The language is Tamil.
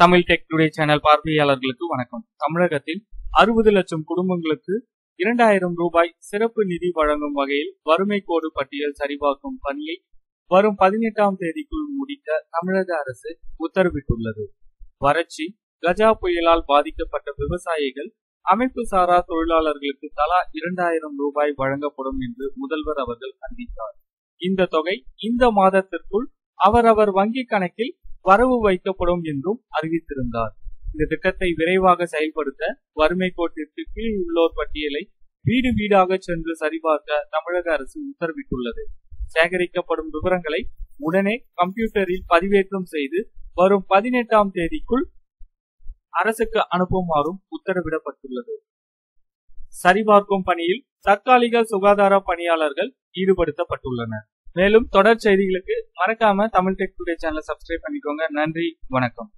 தமிழ் டெக் டுடே சேனல் பார்வையாளர்களுக்கு வணக்கம். தமிழகத்தில் அறுபது லட்சம் குடும்பங்களுக்கு இரண்டாயிரம் ரூபாய் சிறப்பு நிதி வழங்கும் வகையில் வறுமை கோடு பட்டியல் சரிபார்க்கும் பணியை வரும் பதினெட்டாம் தேதிக்குள் முடிக்க தமிழக அரசு உத்தரவிட்டுள்ளது. வறட்சி கஜா புயலால் பாதிக்கப்பட்ட விவசாயிகள் அமைப்பு சாரா தொழிலாளர்களுக்கு தலா இரண்டாயிரம் ரூபாய் வழங்கப்படும் என்று முதல்வர் அவர்கள் அறிவித்தார். இந்த தொகை இந்த மாதத்திற்குள் அவரவர் வங்கிக் கணக்கில் வரவு வைக்கப்படும் என்றும் அறிவித்திருந்தார். இந்த திட்டத்தை விரைவாக செயல்படுத்த வறுமை கோட்டிற்கு கீழ் உள்ளோர் பட்டியலை வீடு வீடாக சென்று சரிபார்க்க தமிழக அரசு உத்தரவிட்டுள்ளது. சேகரிக்கப்படும் விவரங்களை உடனே கம்ப்யூட்டரில் பதிவேற்றம் செய்து வரும் பதினெட்டாம் தேதிக்குள் அரசுக்கு அனுப்புமாறும் உத்தரவிடப்பட்டுள்ளது. சரிபார்க்கும் பணியில் தற்காலிக சுகாதார பணியாளர்கள் ஈடுபடுத்தப்பட்டுள்ளனர். மேலும் தொடர் செய்திகளுக்கு மறக்காம தமிழ் டெக் டுடே சேனலை சப்ஸ்கிரைப் பண்ணிக்கோங்க. நன்றி வணக்கம்.